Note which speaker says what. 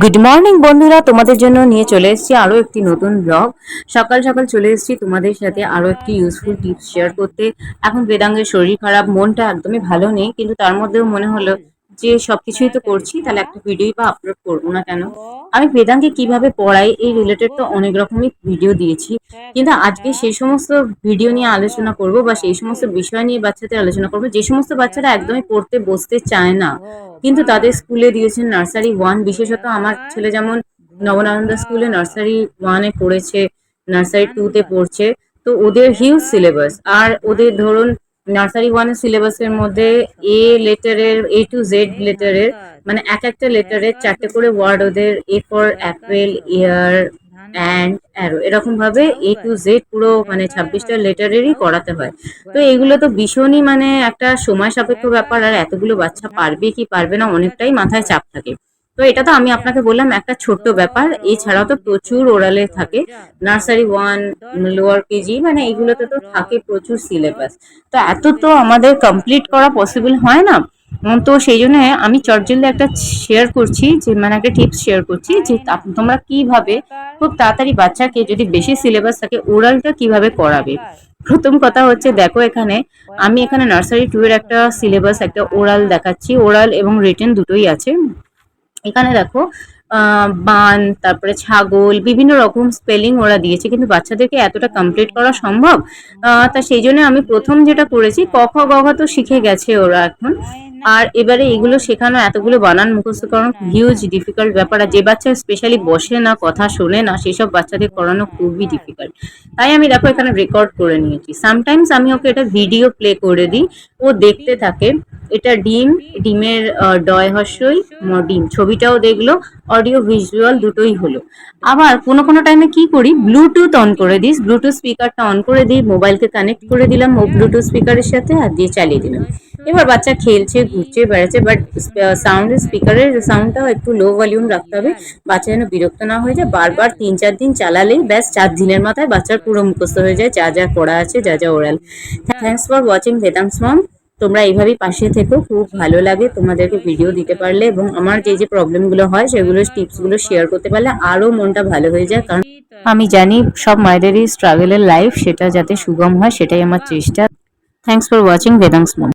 Speaker 1: Good morning বন্ধুরা। তোমাদের জন্য নিয়ে চলে এসেছি আরও একটি নতুন ব্লগ সকাল সকাল চলে এসেছি তোমাদের সাথে আরও একটি ইউজফুল টিপস শেয়ার করতে। এখন বেদাঙ্গের শরীর খারাপ, মনটা একদমই ভালো নেই, কিন্তু তার মধ্যেও মনে হলো যে সবকিছুই তো করছি, তাহলে একটা ভিডিওই বা আপলোড করব না কেন? আমি বেদাঙ্গে কীভাবে পড়াই এই রিলেটেড তো অনেক রকমই ভিডিও দিয়েছি। কিন্তু আজকে সেই সমস্ত ভিডিও নিয়ে আলোচনা করব বা সেই সমস্ত বিষয় নিয়ে বাচ্চাদের আলোচনা করব যে সমস্ত বাচ্চারা একদমই পড়তে বসতে চায় না। কিন্তু তাদের স্কুলে দিয়েছেন নার্সারি ওয়ান বিশেষত আমার ছেলে যেমন নবনানন্দ স্কুলে নার্সারি ওয়ানে পড়েছে নার্সারি টুতে পড়ছে। তো ওদের হিউজ সিলেবাস আর ওদের ধরুন নার্সারি ওয়ানের সিলেবাসের মধ্যে এ লেটারের এ টু জেড লেটারের মানে এক একটা লেটারের চারটে করে ওয়ার্ড ওদের A for apple ear and arrow এরকম ভাবে এ টু জেড পুরো মানে ছাব্বিশটা লেটারেরই করাতে হয়। তো এগুলো তো ভীষণই মানে একটা সময় সাপেক্ষ ব্যাপার, আর এতগুলো বাচ্চা পারবে কি পারবে না অনেকটাই মাথায় চাপ থাকে। তো এটা তো আমি আপনাকে বললাম, একটা ছোট্ট ব্যাপার। এছাড়াও তো প্রচুর ওরালে থাকে। নার্সারি ওয়ান লোয়ার কেজি মানে এগুলোতে তো থাকে প্রচুর সিলেবাস তো এত তো আমাদের কমপ্লিট করা পসিবল হয় না। তো সেই জন্য আমি চটজলদি একটা শেয়ার করছি, যে মানে একটা টিপস শেয়ার করছি, যে তোমরা কীভাবে খুব তাড়াতাড়ি বাচ্চাকে যদি বেশি সিলেবাস থাকে ওরালটা কীভাবে করাবে? প্রথম কথা হচ্ছে, দেখো এখানে, আমি এখানে নার্সারি টু এর একটা সিলেবাস একটা ওরাল দেখাচ্ছি। ওরাল এবং রিটেন দুটোই আছে। এখানে দেখো বান, তারপরে ছাগল, বিভিন্ন রকম স্পেলিং ওরা দিয়েছে, কিন্তু বাচ্চাদেরকে এতটা কমপ্লিট করা সম্ভব? তা সেই জন্য আমি প্রথম যেটা করেছি, ক, খ, গ, ঘ তো শিখে গেছে ওরা এখন। আর এবারে এগুলো শেখানো, এতগুলো বানান মুখস্থ করানো হিউজ ডিফিকাল্ট ব্যাপার। আর যে বাচ্চা স্পেশালি বসে না, কথা শোনে না, সেসব বাচ্চাদের করানো খুবই ডিফিকাল্ট তাই আমি দেখো এখানে রেকর্ড করে নিয়েছি। সামটাইমস আমি ওকে এটা ভিডিও প্লে করে দিই। ও দেখতে থাকে। এটা ডিম, ডিমের ডয় হর্ষই ডিম। ছবিটাও দেখল অডিও ভিজুয়াল দুটোই হলো। আবার কোনো কোনো টাইমে কি করি ব্লুটুথ অন করে দিস। ব্লুটুথ স্পিকারটা অন করে দিই মোবাইলকে কানেক্ট করে দিলাম ও ব্লুটুথ স্পিকারের সাথে আর দিয়ে চালিয়ে দিলাম। এবার বাচ্চা খেলছে, ঘুরছে, বেড়াচ্ছে বাট সাউন্ড স্পিকারের সাউন্ডটাও একটু লো ভলিউম রাখতে হবে। বাচ্চা যেন বিরক্ত না হয়ে যায়, বারবার তিন চার দিন চালালেই ব্যাস চার দিনের মাথায় বাচ্চার পুরো মুখস্থ হয়ে যায়, যা যা পড়া আছে, যা যা oral thanks for watching Vedang's mom তোমরা এইভাবেই পাশে থেকো, খুব ভালো লাগে তোমাদেরকে ভিডিও দিতে পারলে এবং আমার যে যে প্রবলেমগুলো হয়, সেগুলো টিপসগুলো শেয়ার করতে পারলে আরও মনটা ভালো হয়ে যায়, কারণ আমি জানি সব মায়েদেরই স্ট্রাগলের লাইফ সেটা যাতে সুগম হয়, সেটাই আমার চেষ্টা। Thanks for watching Vedang's mom